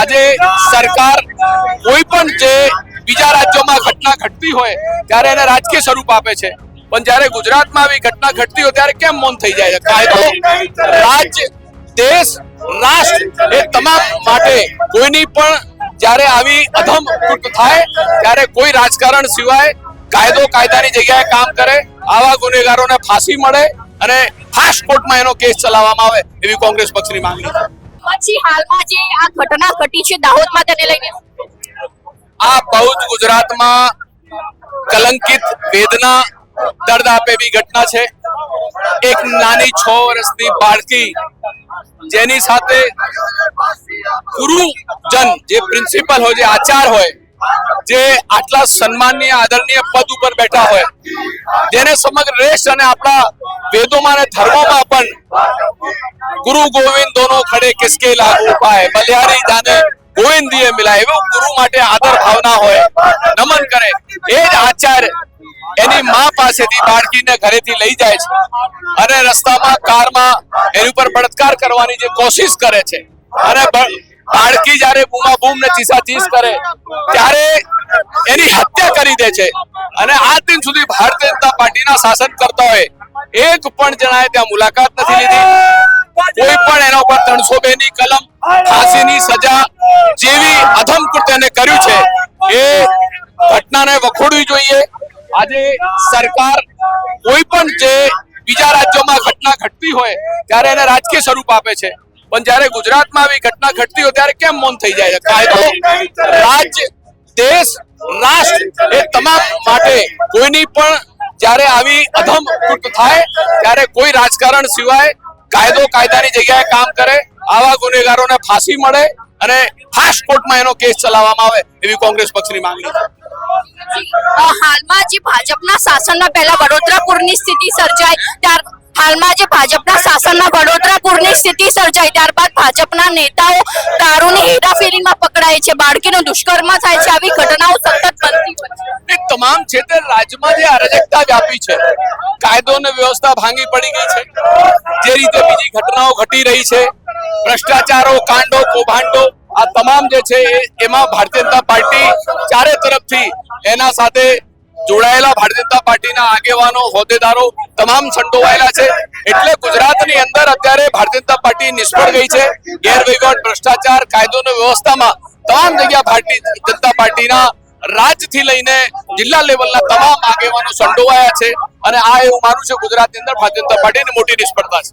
આજે સરકાર કોઈ પણ જે બીજા રાજ્યોમાં ઘટના ઘટતી હોય, ત્યારે એને રાજકીય સ્વરૂપ આપે છે. પણ જ્યારે ગુજરાતમાં આવી ઘટના ઘટતી હોય, ત્યારે કેમ મૌન થઈ જાય છે? કાયદો રાજ્ય દેશ, રાષ્ટ્ર એ તમામ માટે કોઈની પણ જ્યારે આવી અધમ કૃત થાય, ત્યારે કોઈ રાજકારણ સિવાય કાયદો કાયદાની જગ્યાએ કામ કરે, આવા ગુનેગારોને ફાંસી મળે અને ફાસ્ટ કોર્ટમાં એનો કેસ ચલાવવામાં આવે એવી કોંગ્રેસ પક્ષની માંગણી છે. પછી હાલમાં જે આ ઘટના ઘટી છે, દાહોદમાં તેને લઈને? આ બહુ જ ગુજરાતમાં કલંકિત વેદના દર્દ આપે એવી ઘટના છે. એક નાની છ વર્ષની બાળકી જેની સાથે ગુરુજન, જે પ્રિન્સિપલ હોય, જે આચાર હોય, જે આટલા સન્માનીય આદરણીય પદ ઉપર બેઠા હોય, જેને સમગ્ર દેશ અને આપણા વેદોમાં અને ધર્મોમાં પણ ગુરુ ગોવિંદ ખડે કિસકે લાગુ પાય બલિયારી જાને ગોવિંદીએ મિલાય. એવું ગુરુ માટે આદર ભાવના હોય, નમન કરે. એ જ આચાર્ય એની માં પાસેથી બાળકીને ઘરેથી લઈ જાય છે અને રસ્તામાં, કારમાં એની ઉપર બળાત્કાર કરવાની જે કોશિશ કરે છે. અને બાળકી જ્યારે બૂમા બૂમ ને ચીસાચીસ કરે, ત્યારે એની હત્યા કરી દે છે. અને આજ દિન સુધી ભારતીય જનતા પાર્ટીના શાસન કરતા હોય એક પણ જણાએ ત્યાં મુલાકાત નથી લીધી. કોઈ પણ એના ઉપર ત્રણસો બે ની કલમ ફાંસીની સજા જેવી અધમ કૃત્યને કર્યું છે એ ઘટનાને વખોડવી જોઈએ. આજે સરકાર કોઈ પણ જે બીજા રાજ્યોમાં ઘટના ઘટતી હોય ત્યારે એને રાજકીય સ્વરૂપ આપે છે. પણ જ્યારે ગુજરાતમાં આવી ઘટના ઘટતી હોય ત્યારે કેમ મૌન થઈ જાય? કાયદો રાજ્ય દેશ રાષ્ટ્ર એ તમામ માટે કોઈની પણ જ્યારે આવી અધમ કૃત થાય, ત્યારે કોઈ રાજકારણ સિવાય કાયદો કાયદાની જગ્યાએ કામ કરે, આવા ગુનેગારોને ફાંસી મળે અને ફાસ્ટ કોર્ટમાં એનો કેસ ચલાવવામાં આવે એવી કોંગ્રેસ પક્ષની માંગણી છે. હાલમાં જે ભાજપના શાસનના પહેલા વડોદરાપુરની સ્થિતિ સર્જાય, ત્યાર હાલમાં જે ભાજપના શાસનના વડોદરાપુરની સ્થિતિ સર્જાઈ. ત્યારબાદ ભાજપના નેતાઓ દારૂની હેરાફેરીમાં પકડાય છે. બાળકીનો દુષ્કર્મ થાય છે. આવી ઘટનાઓ સતત બનતી હોય તમામ ક્ષેત્રે રાજ્યમાં જે અરાજકતા વ્યાપી છે. કાયદો અને વ્યવસ્થા ભાંગી પડી ગઈ છે. જે રીતે બીજી ઘટનાઓ ઘટી રહી છે. ભ્રષ્ટાચારો, કાંડો, કૌભાંડો, આ તમામ જે છે એમાં ભારતીય જનતા પાર્ટી ચારે તરફથી એના સાથે જોડાયેલા ભારતીય જનતા પાર્ટીના આગેવાનો, હોદ્દેદારો તમામ સંડોવાયેલા છે. એટલે ગુજરાતની અંદર અત્યારે ભારતીય જનતા પાર્ટી નિષ્ફળ ગઈ છે. ગેરવહીવટ, ભ્રષ્ટાચાર કાયદો અને વ્યવસ્થામાં તમામ જગ્યા ભારતીય જનતા પાર્ટીના રાજ્યથી લઈને જિલ્લા લેવલના તમામ આગેવાનો સંડોવાયા છે. અને આ એવું માનું છે ગુજરાતની અંદર ભારતીય જનતા પાર્ટીની મોટી નિષ્ફળતા છે.